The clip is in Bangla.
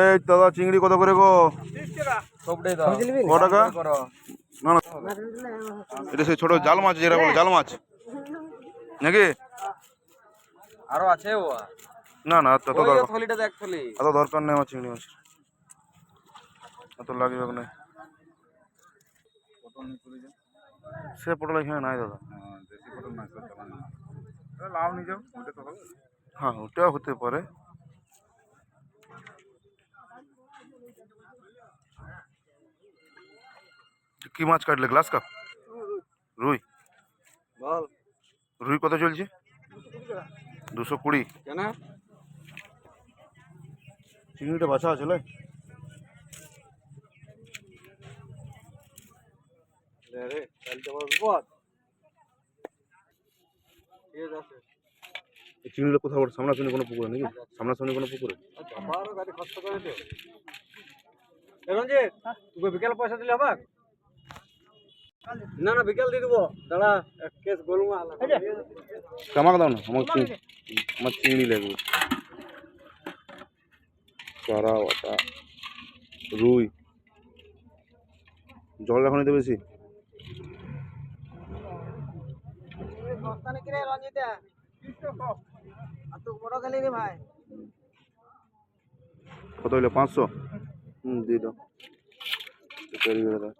এই দাদা চিংড়ি কত করে গো? ক টাকা? না না। এটা সেই ছোট জাল মাছ যেটা বলে জাল মাছ। নাকি? আরও আছে ও? না না তত দরকার। থলিটা দেখ থলি। এত দরকার নেই আমার চিংড়ি মাছ। এত লাগবে না সে পটল এখানে নাই দাদা। নিয়ে যাও ওটা হ্যাঁ ওটাও হতে পারে। কি মাছ কাটলে গ্লাস কাপ রুই। বল। রুই কত চলছে? দুশো কুড়ি। কেন? চিংড়িটা বাছা আছে লাই রে চিংড়িটা কোথাও সামনাসামনি কোনো পুকুরে নাকি? সামনাসামনি কোনো পুকুরে? রঞ্জিত তুই বিকেল পয়সা দিলে হবে? না না বিকেল দিয়ে দেবো। দাঁড়া এক কেস গোলমা কামাক দাও না আমার আমার চিংড়ি লাগবে চারা ওটা রুই। জল এখন তো বেশি। কত হইল? পাঁচশো? হুম দিয়ে দাও তৈরি করে দাও